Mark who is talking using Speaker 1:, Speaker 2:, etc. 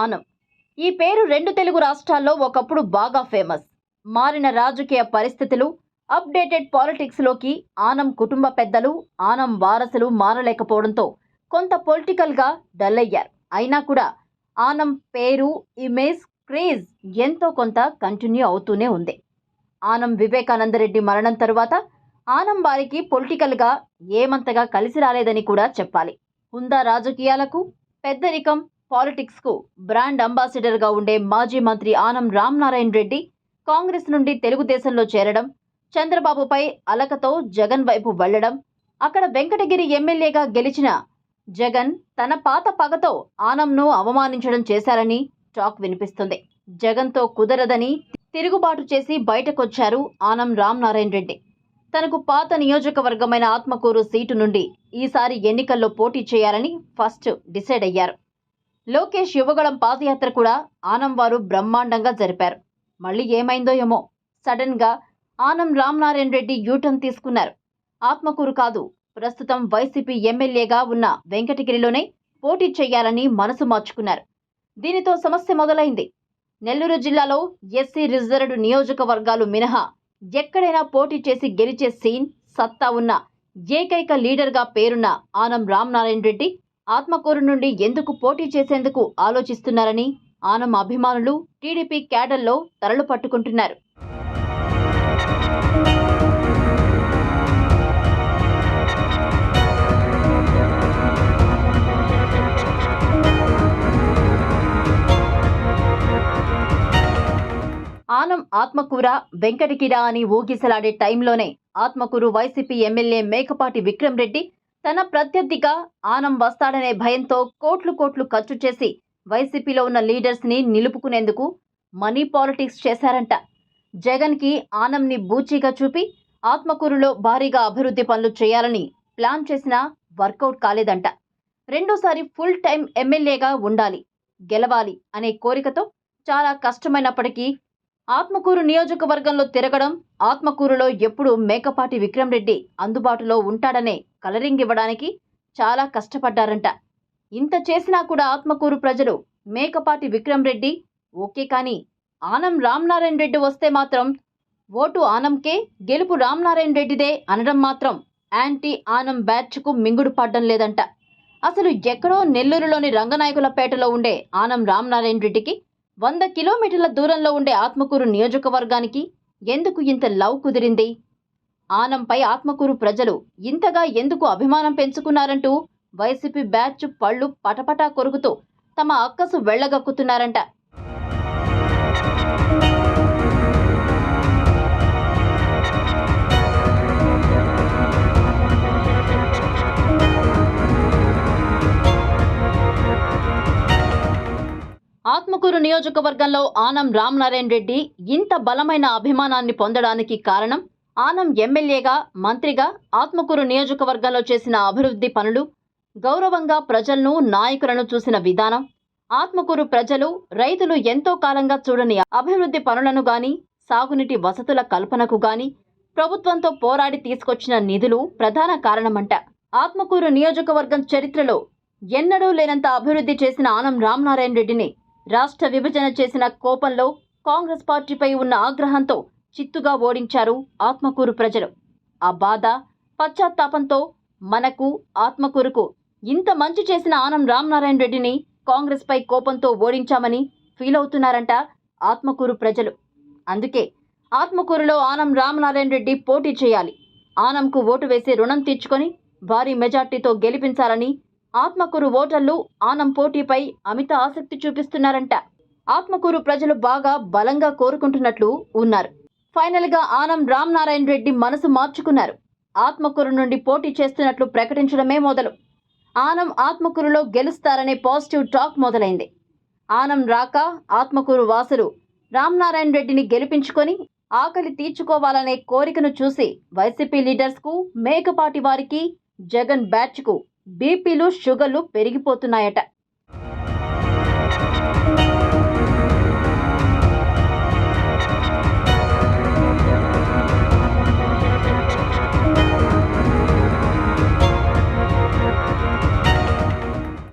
Speaker 1: ఆనం. ఈ పేరు రెండు తెలుగు రాష్ట్రాల్లో ఒకప్పుడు బాగా ఫేమస్. మారిన రాజకీయ పరిస్థితులు అప్డేటెడ్ పాలిటిక్స్లోకి ఆనం కుటుంబ పెద్దలు ఆనం వారసులు మారలేకపోవడంతో కొంత పొలిటికల్గా డల్ అయ్యారు. అయినా కూడా ఆనం పేరు ఇమేజ్ క్రేజ్ ఎంతో కొంత కంటిన్యూ అవుతూనే ఉంది. ఆనం వివేకానందరెడ్డి మరణం తరువాత ఆనం వారికి పొలిటికల్గా ఏమంతగా కలిసి రాలేదని కూడా చెప్పాలి. హుందా రాజకీయాలకు? పెద్దరికం పాలిటిక్స్కు బ్రాండ్ అంబాసిడర్గా ఉండే మాజీ మంత్రి ఆనం రామనారాయణ రెడ్డి కాంగ్రెస్ నుండి తెలుగుదేశంలో చేరడం చంద్రబాబుపై అలకతో జగన్ వైపు వెళ్ళడం అక్కడ వెంకటగిరి ఎమ్మెల్యేగా గెలిచిన జగన్ తన పాత పగతో ఆనంను అవమానించడం చేశారని టాక్ వినిపిస్తుంది. జగన్తో కుదరదని తిరుగుబాటు చేసి బయటకొచ్చారు ఆనం రామనారాయణ రెడ్డి. తనకు పాత నియోజకవర్గమైన ఆత్మకూరు సీటు నుండి ఈసారి ఎన్నికల్లో పోటీ చేయాలని ఫస్ట్ డిసైడ్ అయ్యారు. లోకేష్ యువగళం పాదయాత్ర కూడా ఆనం వారు బ్రహ్మాండంగా జరిపారు. మళ్ళీ ఏమైందో ఏమో. సడన్గా ఆనం రామనారాయణ రెడ్డి యూటర్న్ తీసుకున్నారు. ఆత్మకూరు కాదు ప్రస్తుతం వైసీపీ ఎమ్మెల్యేగా ఉన్న వెంకటగిరిలోనే పోటీ చేయాలని మనసు మార్చుకున్నారు. దీనితో సమస్య మొదలైంది. నెల్లూరు జిల్లాలో ఎస్సీ రిజర్వ్డ్ నియోజకవర్గాలు మినహా ఎక్కడైనా పోటీ చేసి గెలిచే సీన్ సత్తా ఉన్న ఏకైక లీడర్గా పేరున్న ఆనం రామనారాయణ రెడ్డి ఆత్మకూరు నుండి ఎందుకు పోటీ చేసేందుకు ఆలోచిస్తున్నారని ఆనం అభిమానులు టీడీపీ క్యాడర్లో తరలు పట్టుకుంటున్నారు. ఆనం ఆత్మకూర వెంకటకిరా అని ఊగిసలాడే టైంలోనే ఆత్మకూరు వైసీపీ ఎమ్మెల్యే మేకపాటి విక్రమ్ రెడ్డి తన ప్రత్యర్థిగా ఆనం వస్తాడనే భయంతో కోట్లు కోట్లు ఖర్చు చేసి వైసీపీలో ఉన్న లీడర్స్ని నిలుపుకునేందుకు మనీ పాలిటిక్స్ చేశారంట. జగన్కి ఆనంని బూచీగా చూపి ఆత్మకూరులో భారీగా అభివృద్ధి పనులు చేయాలని ప్లాన్ చేసినా వర్కౌట్ కాలేదంట. రెండోసారి ఫుల్ టైం ఎమ్మెల్యేగా ఉండాలి గెలవాలి అనే కోరికతో చాలా కష్టమైనప్పటికీ ఆత్మకూరు నియోజకవర్గంలో తిరగడం ఆత్మకూరులో ఎప్పుడు మేకపాటి విక్రమ్ రెడ్డి అందుబాటులో ఉంటాడనే కలరింగ్ ఇవ్వడానికి చాలా కష్టపడ్డారంట. ఇంత చేసినా కూడా ఆత్మకూరు ప్రజలు మేకపాటి విక్రమ్ రెడ్డి ఓకే కానీ ఆనం రామ్నారాయణ రెడ్డి వస్తే మాత్రం ఓటు ఆనంకే గెలుపు రామ్నారాయణ రెడ్డిదే అనడం మాత్రం యాంటీ ఆనం బ్యాచ్కు మింగుడు పడ్డం లేదంట. అసలు ఎక్కడో నెల్లూరులోని రంగనాయకులపేటలో ఉండే ఆనం రామ్నారాయణ రెడ్డికి వంద కిలోమీటర్ల దూరంలో ఉండే ఆత్మకూరు నియోజకవర్గానికి ఎందుకు ఇంత లవ్ కుదిరింది? ఆనంపై ఆత్మకూరు ప్రజలు ఇంతగా ఎందుకు అభిమానం పెంచుకున్నారంటూ వైసీపీ బ్యాచ్ పళ్ళు పటపటా కొరుకుతూ తమ అక్కసు వెళ్ళగక్కుతున్నారంట ఆత్మకూరు నియోజకవర్గంలో ఆనం రామనారాయణ రెడ్డి ఇంత బలమైన అభిమానాన్ని పొందడానికి కారణం ఆనం ఎమ్మెల్యేగా మంత్రిగా ఆత్మకూరు నియోజకవర్గంలో చేసిన అభివృద్ధి పనులు గౌరవంగా ప్రజలను నాయకులను చూసిన విధానం ఆత్మకూరు ప్రజలు రైతులు ఎంతో కాలంగా చూడని అభివృద్ధి పనులను గాని సాగునీటి వసతుల కల్పనకు గాని ప్రభుత్వంతో పోరాడి తీసుకొచ్చిన నిధులు ప్రధాన కారణమంట. ఆత్మకూరు నియోజకవర్గం చరిత్రలో ఎన్నడూ లేనంత అభివృద్ధి చేసిన ఆనం రామనారాయణ రెడ్డిని రాష్ట్ర విభజన చేసిన కోపంలో కాంగ్రెస్ పార్టీపై ఉన్న ఆగ్రహంతో చిత్తుగా ఓడించారు ఆత్మకూరు ప్రజలు. ఆ బాధ పశ్చాత్తాపంతో మనకు ఆత్మకూరుకు ఇంత మంచి చేసిన ఆనం రామనారాయణ రెడ్డిని కాంగ్రెస్ పై కోపంతో ఓడించామని ఫీల్ అవుతున్నారంట ఆత్మకూరు ప్రజలు. అందుకే ఆత్మకూరులో ఆనం రామనారాయణ రెడ్డి పోటీ చేయాలి. ఆనంకు ఓటు వేసి రుణం తీర్చుకొని భారీ మెజార్టీతో గెలిపించాలని ఆత్మకూరు ఓటర్లు ఆనం పోటీపై అమిత ఆసక్తి చూపిస్తున్నారంట. ఆత్మకూరు ప్రజలు బాగా బలంగా కోరుకుంటున్నట్లు ఉన్నారు. ఫైనల్గా ఆనం రామనారాయణ రెడ్డి మనసు మార్చుకున్నారు. ఆత్మకూరు నుండి పోటీ చేస్తున్నట్లు ప్రకటించడమే మొదలు. ఆనం ఆత్మకూరులో గెలుస్తారనే పాజిటివ్ టాక్ మొదలైంది. ఆనం రాక ఆత్మకూరు వాసులు రామనారాయణ రెడ్డిని గెలిపించుకొని ఆకలి తీర్చుకోవాలనే కోరికను చూసి వైసీపీ లీడర్స్కు మేకపాటి వారికి జగన్ బ్యాచ్కు బీపీలు షుగర్లు పెరిగిపోతున్నాయట.